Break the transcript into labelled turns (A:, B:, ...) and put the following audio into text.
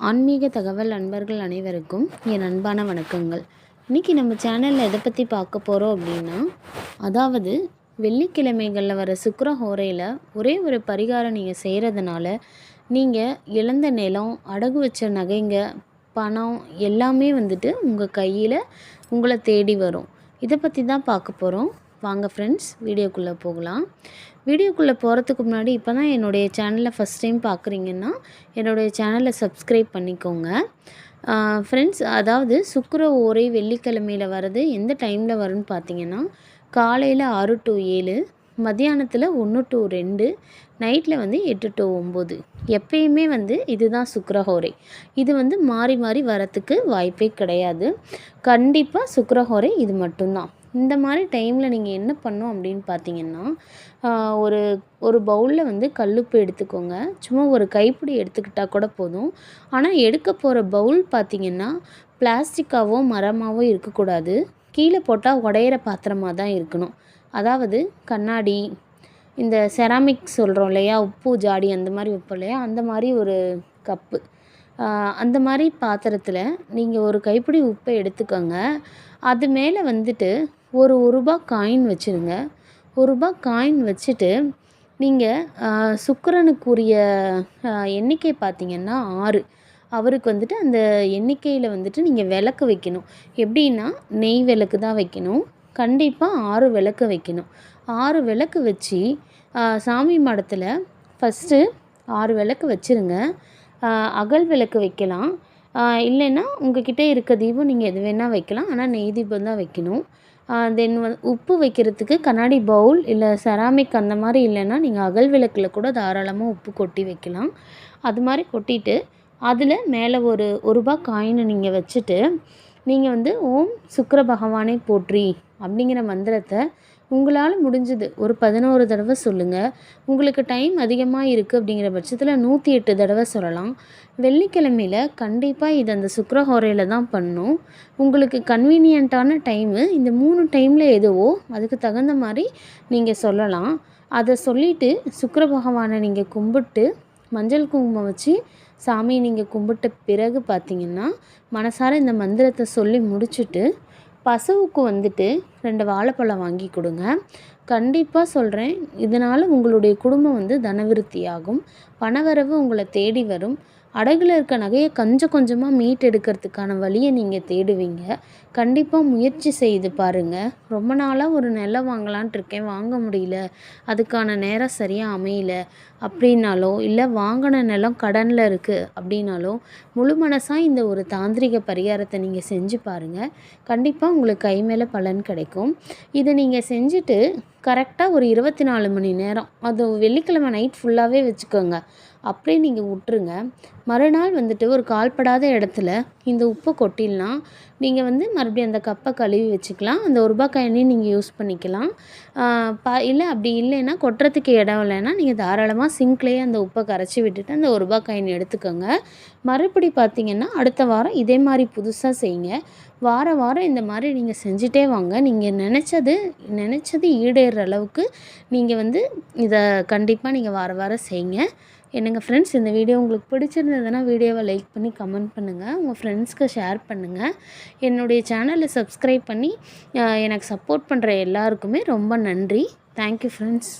A: ஆன்மீக தகவல் அன்பர்கள் அனைவருக்கும் என் அன்பான வணக்கங்கள். இன்றைக்கி நம்ம சேனலில் எதை பற்றி பார்க்க போகிறோம் அப்படின்னா அதாவது வெள்ளிக்கிழமைகளில் வர சுக்கர ஹோரையில் ஒரே ஒரு பரிகாரம் நீங்கள் செய்கிறதுனால நீங்கள் இழந்த நிலம் அடகு வச்ச நகைங்க பணம் எல்லாமே வந்துட்டு உங்கள் கையில் உங்களை தேடி வரும். இதை பற்றி தான் பார்க்க போகிறோம் வாங்க ஃப்ரெண்ட்ஸ் வீடியோக்குள்ளே போகலாம். வீடியோக்குள்ளே போகிறதுக்கு முன்னாடி இப்போ தான் என்னுடைய சேனலை ஃபஸ்ட் டைம் பார்க்குறீங்கன்னா என்னுடைய சேனலை சப்ஸ்கிரைப் பண்ணிக்கோங்க. ஃப்ரெண்ட்ஸ் அதாவது சுக்கர ஓரை வெள்ளிக்கிழமையில் வர்றது எந்த டைமில் வரும்னு பார்த்தீங்கன்னா காலையில் ஆறு டு ஏழு மத்தியானத்தில் ஒன்று டு ரெண்டு நைட்டில் வந்து எட்டு டு ஒம்பது எப்பயுமே வந்து இதுதான் சுக்கரஹோரை இது வந்து மாறி மாறி வரத்துக்கு வாய்ப்பே கிடையாது. கண்டிப்பாக சுக்கரஹோரை இது மட்டும்தான். இந்த மாதிரி டைமில் நீங்கள் என்ன பண்ணணும் அப்படின்னு பார்த்தீங்கன்னா ஒரு ஒரு பவுலில் வந்து கல்லுப்பு எடுத்துக்கோங்க. சும்மா ஒரு கைப்பிடி எடுத்துக்கிட்டால் கூட போதும். ஆனால் எடுக்க போகிற பவுல் பார்த்தீங்கன்னா பிளாஸ்டிக்காவோ மரமாகவோ இருக்கக்கூடாது. கீழே போட்டால் உடையிற பாத்திரமாக தான் இருக்கணும். அதாவது கண்ணாடி இந்த செராமிக் சொல்கிறோம் இல்லையா? உப்பு ஜாடி அந்த மாதிரி வைப்போம் இல்லையா? அந்த மாதிரி ஒரு கப்பு அந்த மாதிரி பாத்திரத்தில் நீங்கள் ஒரு கைப்பிடி உப்பை எடுத்துக்கோங்க. அது மேலே வந்துட்டு ஒரு ஒரு காயின் வச்சுருங்க. ஒரு ரூபா காயின் வச்சுட்டு நீங்கள் சுக்கிரனுக்குரிய எண்ணிக்கை பார்த்தீங்கன்னா ஆறு. அவருக்கு வந்துட்டு அந்த எண்ணிக்கையில் வந்துட்டு நீங்கள் விளக்கு வைக்கணும். எப்படின்னா நெய் விளக்கு தான் வைக்கணும். கண்டிப்பாக ஆறு விளக்கு வைக்கணும். ஆறு விளக்கு வச்சு சாமி மடத்தில் ஃபஸ்ட்டு ஆறு விளக்கு வச்சுருங்க. அகல் விளக்கு வைக்கலாம். இல்லைன்னா உங்ககிட்ட இருக்க தீபம் நீங்கள் எது வேணால் வைக்கலாம். ஆனால் நெய் தீபம் தான் வைக்கணும். தென் வந்து உப்பு வைக்கிறதுக்கு கண்ணாடி பவுல் இல்லை செராமிக் அந்த மாதிரி இல்லைன்னா நீங்கள் அகல் விளக்கில் கூட தாராளமாக உப்பு கொட்டி வைக்கலாம். அது மாதிரி கொட்டிட்டு அதில் மேலே ஒரு ஒரு ரூபா காயினை நீங்கள் வச்சுட்டு நீங்கள் வந்து ஓம் சுக்கர பகவானை போற்றி அப்படிங்கிற மந்திரத்தை உங்களால் முடிஞ்சது. ஒரு பதினோரு தடவை சொல்லுங்கள் உங்களுக்கு டைம் அதிகமாக இருக்குது அப்படிங்கிற பட்சத்தில் நூற்றி எட்டு தடவை சொல்லலாம். வெள்ளிக்கிழமையில் கண்டிப்பாக இது அந்த சுக்கரஹோரையில் தான் பண்ணும். உங்களுக்கு கன்வீனியண்ட்டான டைமு இந்த மூணு டைமில் எதுவோ அதுக்கு தகுந்த மாதிரி நீங்கள் சொல்லலாம். அதை சொல்லிவிட்டு சுக்கர பகவானை நீங்கள் கும்பிட்டு மஞ்சள் குங்குமம் வச்சு சாமியை நீங்கள் கும்பிட்ட பிறகு பார்த்தீங்கன்னா மனசார இந்த மந்திரத்தை சொல்லி முடிச்சுட்டு பசுவுக்கு வந்துட்டு ரெண்டு வாழைப்பழம் வாங்கி கொடுங்க. கண்டிப்பாக சொல்கிறேன் இதனால் உங்களுடைய குடும்பம் வந்து தனவிருத்தி ஆகும் பணவரவு உங்களை தேடி வரும். அடகில் இருக்க நகையை கொஞ்சம் கொஞ்சமாக மீட் எடுக்கிறதுக்கான வழியை நீங்கள் தேடுவீங்க. கண்டிப்பாக முயற்சி செய்து பாருங்கள் ரொம்ப நாளாக ஒரு நிலம் வாங்கலான்ட்டு இருக்கேன். வாங்க முடியல. அதுக்கான நேரம் சரியாக அமையல. அப்படின்னாலோ இல்லை வாங்கின நிலம் கடனில் இருக்குது அப்படின்னாலோ முழு மனசாக இந்த ஒரு தாந்திரிக பரிகாரத்தை நீங்கள் செஞ்சு பாருங்கள் கண்டிப்பாக உங்களுக்கு கை மேலே பலன் கிடைக்கும். இதை நீங்கள் செஞ்சுட்டு கரெக்டாக ஒரு இருபத்தி நாலு மணி நேரம் அது வெள்ளிக்கிழமை நைட் ஃபுல்லாகவே வச்சுக்கோங்க. அப்படியே நீங்கள் விட்ருங்க மறுநாள் வந்துட்டு ஒரு கால்படாத இடத்துல இந்த உப்பை கொட்டிடலாம். நீங்கள் வந்து மறுபடியும் அந்த கப்பை கழுவி வச்சுக்கலாம். அந்த ஒரு காயினையும் நீங்கள் யூஸ் பண்ணிக்கலாம். ப இல்லை அப்படி இல்லைன்னா கொட்டுறதுக்கு இடம் இல்லைன்னா நீங்கள் தாராளமாக சிங்க்லேயே அந்த உப்பை கரைச்சி விட்டுட்டு அந்த ஒரு ரூபாய் காயின் எடுத்துக்கோங்க. மறுபடி பார்த்தீங்கன்னா அடுத்த வாரம் இதே மாதிரி புதுசாக செய்யுங்க. வார வாரம் இந்த மாதிரி நீங்கள் செஞ்சுட்டே வாங்க. நீங்கள் நினச்சது நினச்சது ஈடேற அளவுக்கு நீங்கள் வந்து இதை கண்டிப்பாக நீங்கள் வார வாரம் செய்யுங்க. என்னங்க ஃப்ரெண்ட்ஸ் இந்த வீடியோ உங்களுக்கு பிடிச்சிருந்ததுன்னா வீடியோவை லைக் பண்ணி கமெண்ட் பண்ணுங்கள் உங்கள் ஃப்ரெண்ட்ஸ்க்கு ஷேர் பண்ணுங்கள் என்னுடைய சேனலை சப்ஸ்கிரைப் பண்ணி எனக்கு சப்போர்ட் பண்ணுற எல்லாருக்குமே ரொம்ப நன்றி. Thank you friends